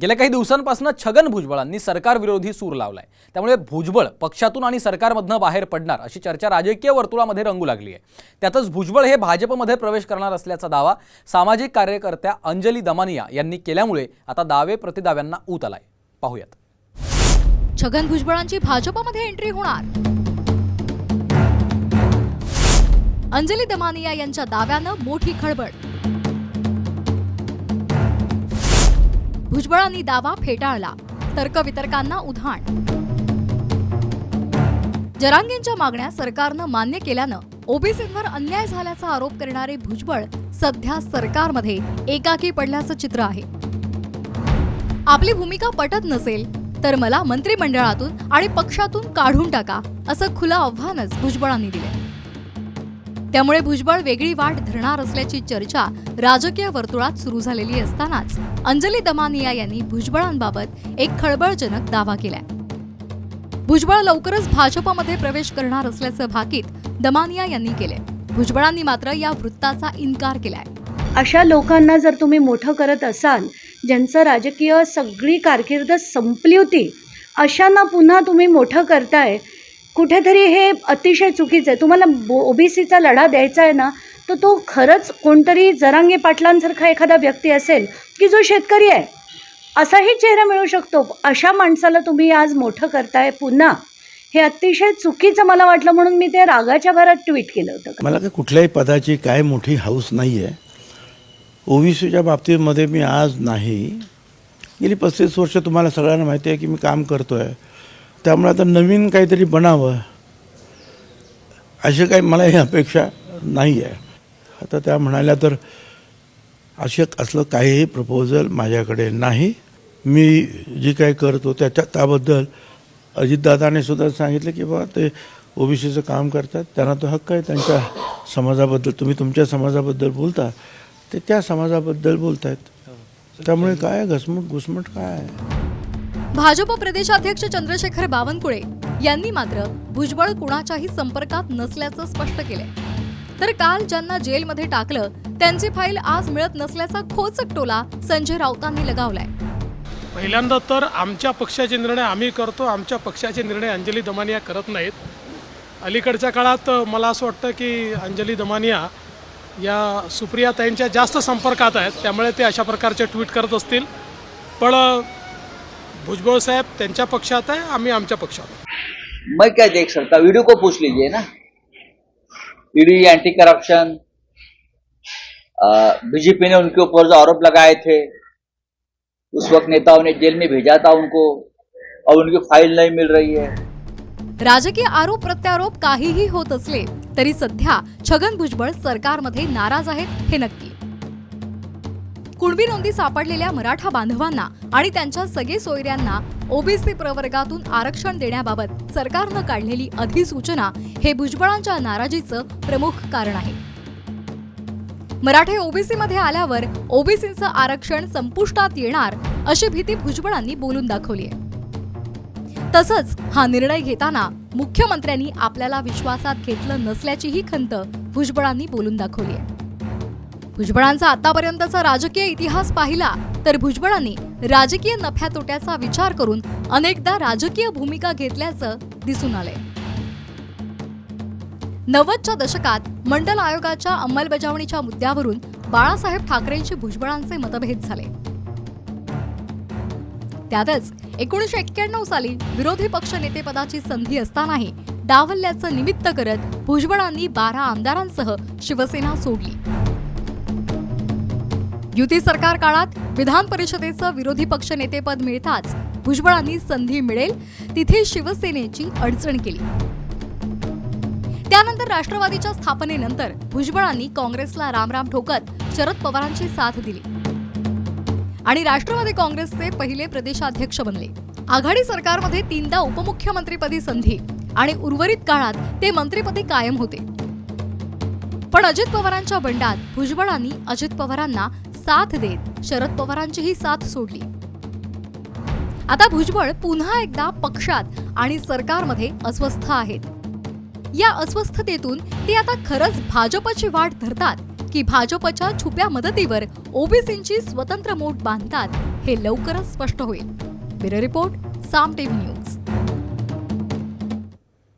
गेल्या काही दिवसांपासून छगन भुजबळांनी सरकारविरोधी सूर लावलाय. त्यामुळे भुजबळ पक्षातून आणि सरकारमधनं बाहेर पडणार अशी चर्चा राजकीय वर्तुळामध्ये रंगू लागली आहे. त्यातच भुजबळ हे भाजपमध्ये प्रवेश करणार असल्याचा दावा सामाजिक कार्यकर्त्या अंजली दमानिया यांनी केल्यामुळे आता दावे प्रतिदाव्यांना ऊत आलाय. पाहूयात. छगन भुजबळांची भाजपमध्ये एंट्री होणार. अंजली दमानिया यांच्या दाव्यानं मोठी खळबळ. भुजबळांनी दावा फेटाळला. तर्कवितर्कांना उधाण. जरांगेंच्या मागण्या सरकारनं मान्य केल्यानं ओबीसींवर अन्याय झाल्याचा आरोप करणारे भुजबळ सध्या सरकारमध्ये एकाकी पडल्याचं चित्र आहे. आपली भूमिका पटत नसेल तर मला मंत्रिमंडळातून आणि पक्षातून काढून टाका असं खुलं आव्हानच भुजबळांनी दिलं. त्यामुळे भुजबळ वेगळी वाट धरणार असल्याची चर्चा राजकीय वर्तुळात सुरू झालेली असतानाच अंजली दमानिया यांनी भुजबळांबाबत एक खळबळजनक दावा केलाय. भुजबळ लवकरच भाजपमध्ये प्रवेश करणार असल्याचं भाकीत दमानिया यांनी केले भुजबळांनी मात्र या वृत्ताचा इन्कार केलाय. अशा लोकांना जर तुम्ही मोठं करत असाल ज्यांचं राजकीय सगळी कारकीर्द संपली होती अशांना पुन्हा तुम्ही मोठं करताय कुठेतरी हे अतिशय चुकीचं आहे. तुम्हाला ओबीसीचा लढा द्यायचा आहे ना तर तो खरंच कोणतरी जरांगे पाटलांसारखा एखादा व्यक्ती असेल की जो शेतकरी आहे असाही चेहरा मिळू शकतो. अशा माणसाला तुम्ही आज मोठं करताय पुन्हा. हे अतिशय चुकीचं मला वाटलं म्हणून मी ते रागाच्या भरात ट्विट केलं होतं. मला काय कुठल्याही पदाची काय मोठी हाऊस नाही आहे ओबीसीच्या बाबतीमध्ये मी आज नाही. गेली पस्तीस वर्ष तुम्हाला सगळ्यांना माहिती आहे की मी काम करतो आहे त्यामुळे आता नवीन काहीतरी बनावं अशी काही मला ही अपेक्षा नाही आहे आता त्या म्हणाल्या तर असे असलं काहीही प्रपोजल माझ्याकडे नाही. मी जी काही करतो त्याच्या त्याबद्दल अजितदादाने सुद्धा सांगितलं की बाबा ते ओबीसीचं काम करतात त्यांना तो हक्क आहे त्यांच्या समाजाबद्दल तुम्ही तुमच्या समाजाबद्दल बोलता ते त्या समाजाबद्दल बोलतायत. त्यामुळे काय घसमुट घुसमुट काय आहे? भाजप प्रदेशाध्यक्ष चंद्रशेखर बावनकुळे यांनी मात्र भुजबळ कुणाच्याही संपर्कात नसल्याचं स्पष्ट केलंय. तर काल ज्यांना जेलमध्ये टाकलं त्यांची फाईल आज मिळत नसल्याचा खोचक टोला संजय राऊतांनी लगावलाय. पहिल्यांदा तर आमच्या पक्षाचे निर्णय आम्ही करतो आमच्या पक्षाचे निर्णय अंजली दमानिया करत नाहीत. अलीकडच्या काळात मला असं वाटतं की अंजली दमानिया या सुप्रिया ताईंच्या जास्त संपर्कात आहेत त्यामुळे ते अशा प्रकारचे ट्विट करत असतील. पण भुजबळ साहेब त्यांच्या पक्षात आहे आम्ही आमच्या पक्षात आहे. मैं क्या देख सकता वीडियो को पूछ लीजिए ना. ईडी एंटी करप्शन बीजेपी ने उनके ऊपर जो आरोप लगाए थे उस वक्त नेताओं ने जेल में भेजा था उनको अब उनकी फाइल नहीं मिल रही है। राजकीय आरोप प्रत्यारोप काहीही होत असले तरी सध्या छगन भुजबळ सरकारमध्ये नाराज आहेत हे नक्की. कुणबी नोंदी सापडलेल्या मराठा बांधवांना आणि त्यांच्या सगळे सोयऱ्यांना ओबीसी प्रवर्गातून आरक्षण देण्याबाबत सरकारनं काढलेली अधिसूचना हे भुजबळांच्या नाराजीचं प्रमुख कारण आहे. मराठे ओबीसीमध्ये आल्यावर ओबीसीचं आरक्षण संपुष्टात येणार अशी भीती भुजबळांनी बोलून दाखवली आहे. तसंच हा निर्णय घेताना मुख्यमंत्र्यांनी आपल्याला विश्वासात घेतलं नसल्याचीही खंत भुजबळांनी बोलून दाखवली आहे. भुजबळांचा आतापर्यंतचा राजकीय इतिहास पाहिला तर भुजबळांनी राजकीय नफ्या तोट्याचा विचार करून अनेकदा राजकीय भूमिका घेतल्याचं दिसून आलंय. नव्वदच्या दशकात मंडल आयोगाच्या अंमलबजावणीच्या मुद्द्यावरून बाळासाहेब ठाकरेंशी भुजबळांचे मतभेद झाले. त्यातच एकोणीसशे एक्क्याण्णव साली विरोधी पक्षनेतेपदाची संधी असतानाही डावल्याचं निमित्त करत भुजबळांनी बारा आमदारांसह शिवसेना सोडली. युती सरकार काळात विधान परिषदेचं विरोधी पक्षनेतेपद मिळताच भुजबळांनी संधी मिळेल तिथे शिवसेनेची अडचण केली. त्यानंतर राष्ट्रवादीच्या स्थापनेनंतर भुजबळांनी काँग्रेसला रामराम ठोकत शरद पवारांची साथ दिली. आणि राष्ट्रवादी काँग्रेसचे पहिले प्रदेशाध्यक्ष बनले. आघाडी सरकारमध्ये तीनदा उपमुख्यमंत्रीपदी संधी आणि उर्वरित काळात ते मंत्रीपदी कायम होते. पण अजित पवारांच्या बंडात भुजबळांनी अजित पवारांना साथ देत शरद पवारांचीही साथ सोडली. आता भुजबळ पुन्हा एकदा पक्षात आणि सरकारमध्ये अस्वस्थ आहेत. या अस्वस्थतेतून ते आता खरंच भाजपची वाट धरतात की भाजपच्या छुप्या मदतीवर ओबीसींची स्वतंत्र मोठ बांधतात हे लवकरच स्पष्ट होईल. Bureau report Saam TV news.